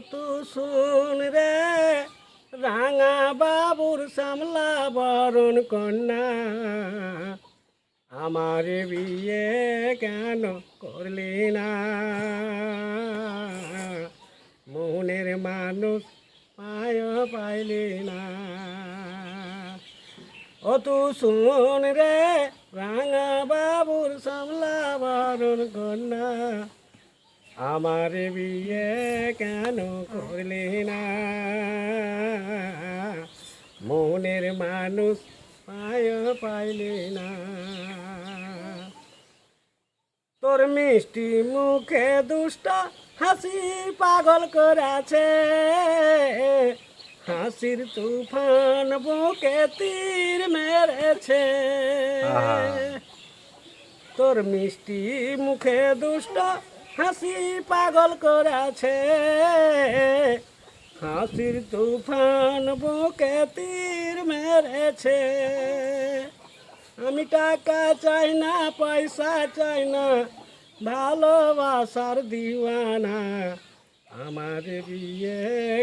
তু শুন রে। রাঙা বাবুর সামলা বরণ কন্যা। আমার বিয়ে কেন করলি না? মনের মানুষ পায় পাইলি না। ও তু শুন রে, রাঙা বাবুর সামলা বরণ কন্যা। আমার বিয়ে কেন করলে না? মনের মানুষ পায় পাইলে না। তোর মিষ্টি মুখে দুষ্ট হাসি পাগল করেছে। হাসির তুফান বুকে তীর মেরেছে। তোর মিষ্টি মুখে দুষ্ট হাসি পাগল করেছে। হাসির তুফান বুকে তীর মেরেছে। আমি টাকা চাই না, পয়সা চাই না, ভালোবাসার দিওয়ানা। আমার বিয়ে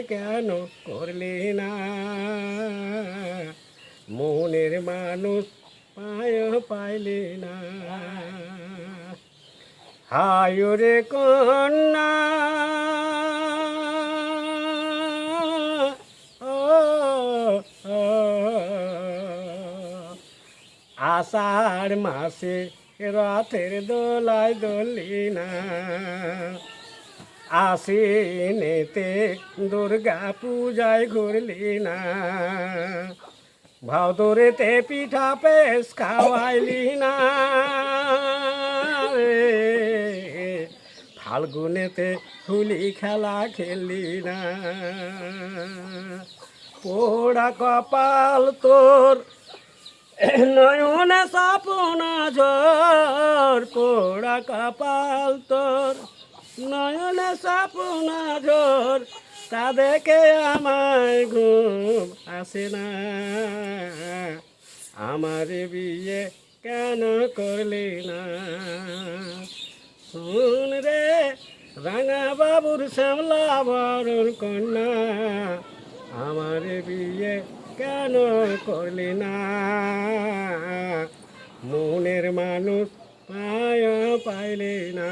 কেন করলি না? মনের মানুষ পায় পাইলি না। হায় রে কন্যা আষাঢ় মাসে রথের দোলায় দোলি না আশ্বিনেতে দুর্গা পূজায় ঘুরলি না ভাদরেতে পিঠা পেস খাওয়াইলি না রে। ফাল্গুনেতে হুলি খেলা খেললি না। পোড়া কপাল তোর, নয়নে স্বপ্ন জোর পোড়া কপাল তোর, নয়নে স্বপ্ন জোর তা দেখে আমায় ঘুম আসে না। আমার বিয়ে কেন করলি না শুন রে রাঙা বাবুর শ্যামলা কন্যা আমার বিয়ে কেন করলি না? মনের মানুষ পায় পাইলি না।